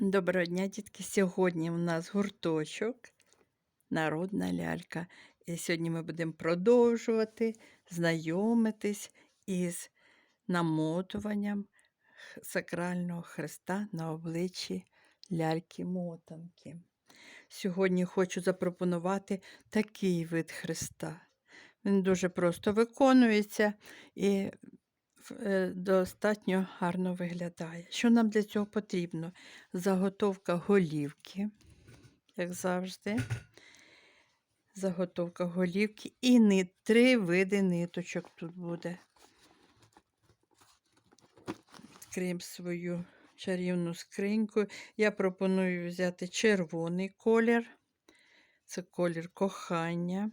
Доброго дня, дітки. Сьогодні у нас гурточок, народна лялька. І сьогодні ми будемо продовжувати знайомитись із намотуванням сакрального хреста на обличчі ляльки-мотанки. Сьогодні хочу запропонувати такий вид хреста. Він дуже просто виконується і достатньо гарно виглядає. Що нам для цього потрібно? Заготовка голівки, як завжди. Заготовка голівки і ни- три види ниточок тут буде. Відкриємо свою чарівну скриньку. Я пропоную взяти червоний колір, це колір кохання,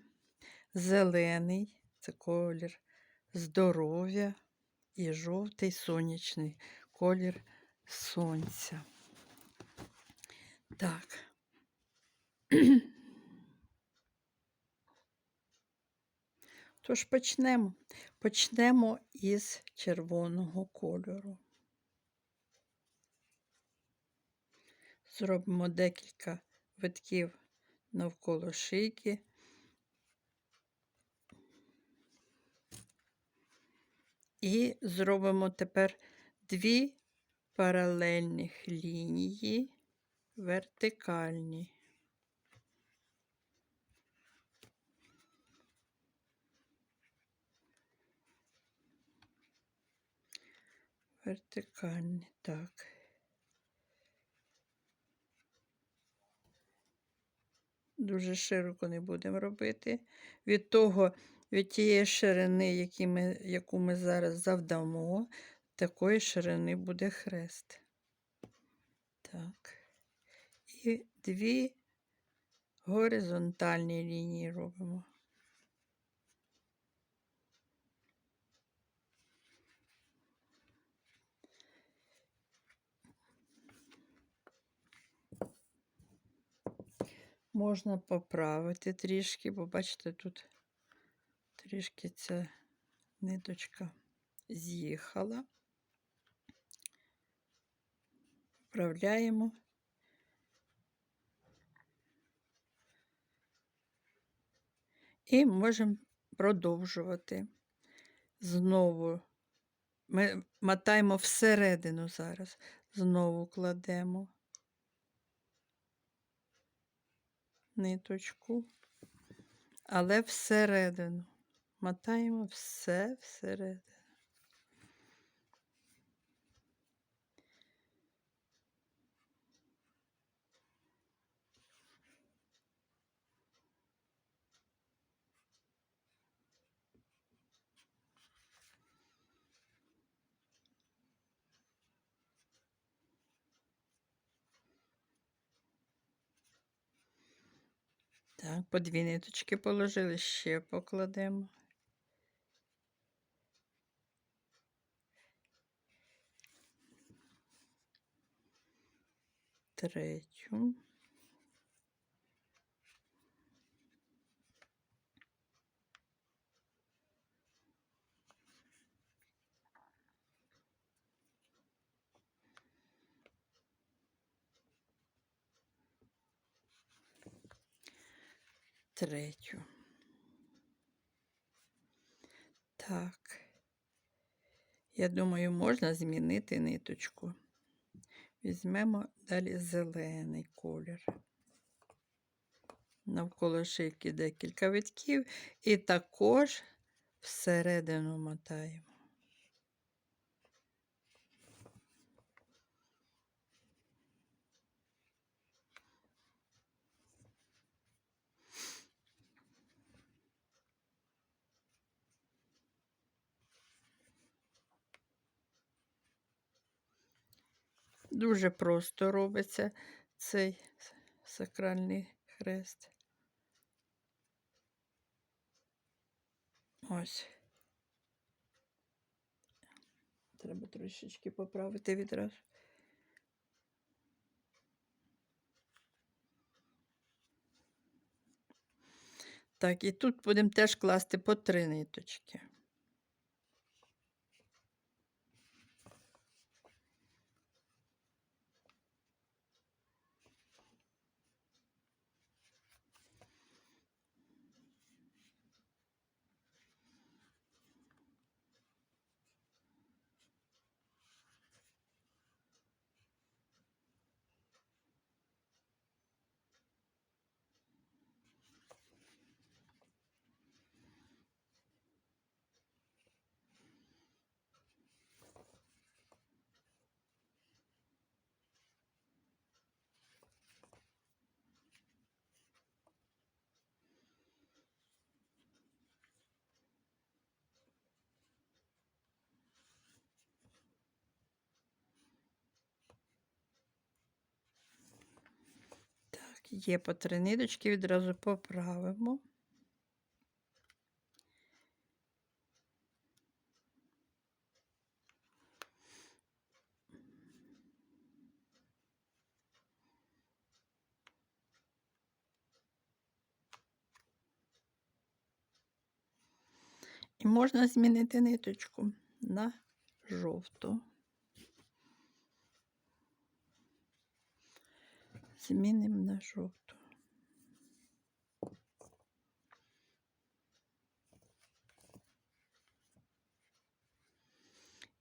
зелений це колір здоров'я і жовтий сонячний колір сонця. Так. Тож почнемо. Почнемо із червоного кольору. Зробимо декілька витків навколо шийки. І зробимо тепер дві паралельних лінії вертикальні. Вертикальні, так. Дуже широко не будемо робити. Від того, від тієї ширини, які ми, яку ми зараз завдамо, такої ширини буде хрест. Так. І дві горизонтальні лінії робимо. Можна поправити трішки, бо бачите, тут трішки ця ниточка з'їхала. Вправляємо. І можемо продовжувати. Знову ми мотаємо всередину зараз. Знову кладемо ниточку, але всередину. Мотаємо все всередину. Так, по дві ниточки положили, ще покладемо. Третю. Третю. Так. Я думаю, можна змінити ниточку. Візьмемо далі зелений колір. Навколо шийки декілька витків і також всередину мотаємо. Дуже просто робиться цей сакральний хрест. Ось. Треба трошечки поправити відразу. Так, і тут будемо теж класти по три ниточки. Є по три ниточки, відразу поправимо. І можна змінити ниточку на жовту. Змінимо на жовту.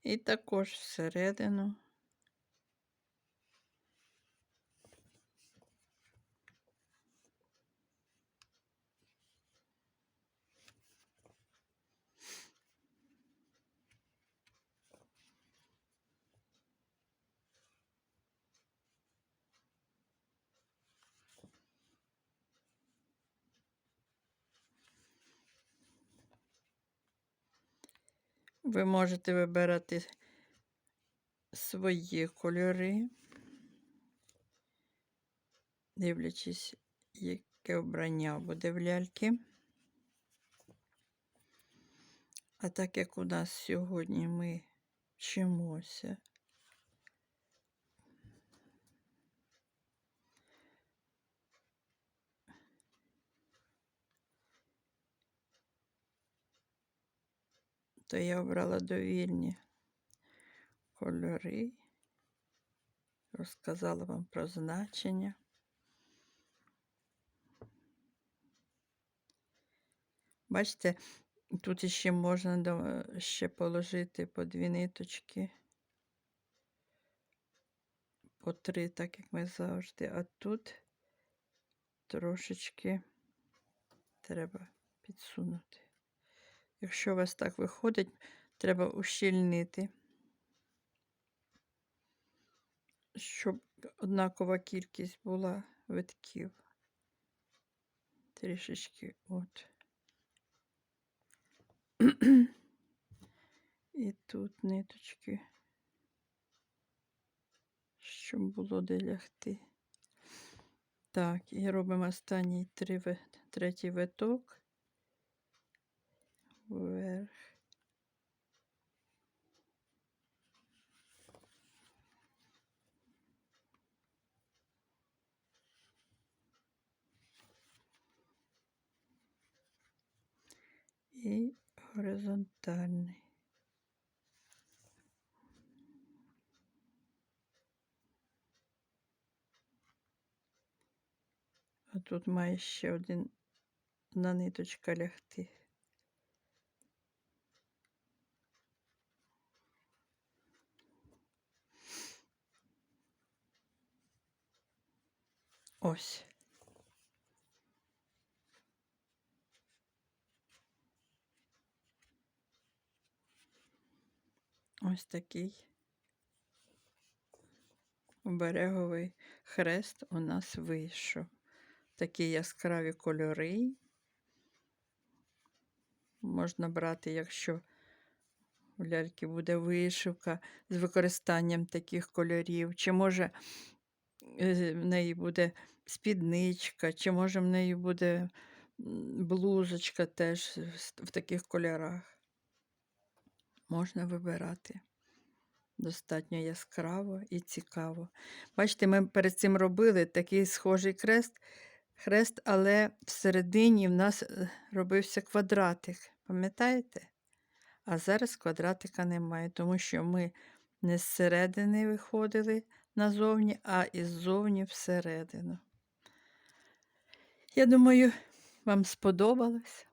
І також всередину. Ви можете вибирати свої кольори, дивлячись, яке обрання буде в ляльки. А так як у нас сьогодні ми вчимося, то я обрала довільні кольори, розказала вам про значення. Бачите, тут ще можна ще положити по дві ниточки, по три, так як ми завжди, а тут трошечки треба підсунути. Якщо у вас так виходить, треба ущільнити, щоб однакова кількість була витків. Трішечки от. І тут ниточки, щоб було де лягти. Так, і робимо останній третій виток. І горизонтальний. А тут має ще один одна ниточка лягти. Ось. Ось такий обереговий хрест у нас вийшов. Такі яскраві кольори. Можна брати, якщо у ляльки буде вишивка з використанням таких кольорів, чи може е, в неї буде спідничка, чи може в неї буде блузочка теж в таких кольорах. Можна вибирати. Достатньо яскраво і цікаво. Бачите, ми перед цим робили такий схожий крест, хрест, але всередині в нас е, робився квадратик. Пам'ятаєте? А зараз квадратика немає, тому що ми не зсередини виходили назовні, а іззовні всередину. Я думаю, вам сподобалось.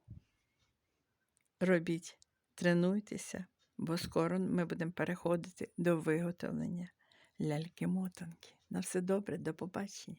Робіть, тренуйтеся, бо скоро ми будемо переходити до виготовлення ляльки-мотанки. На все добре, до побачення.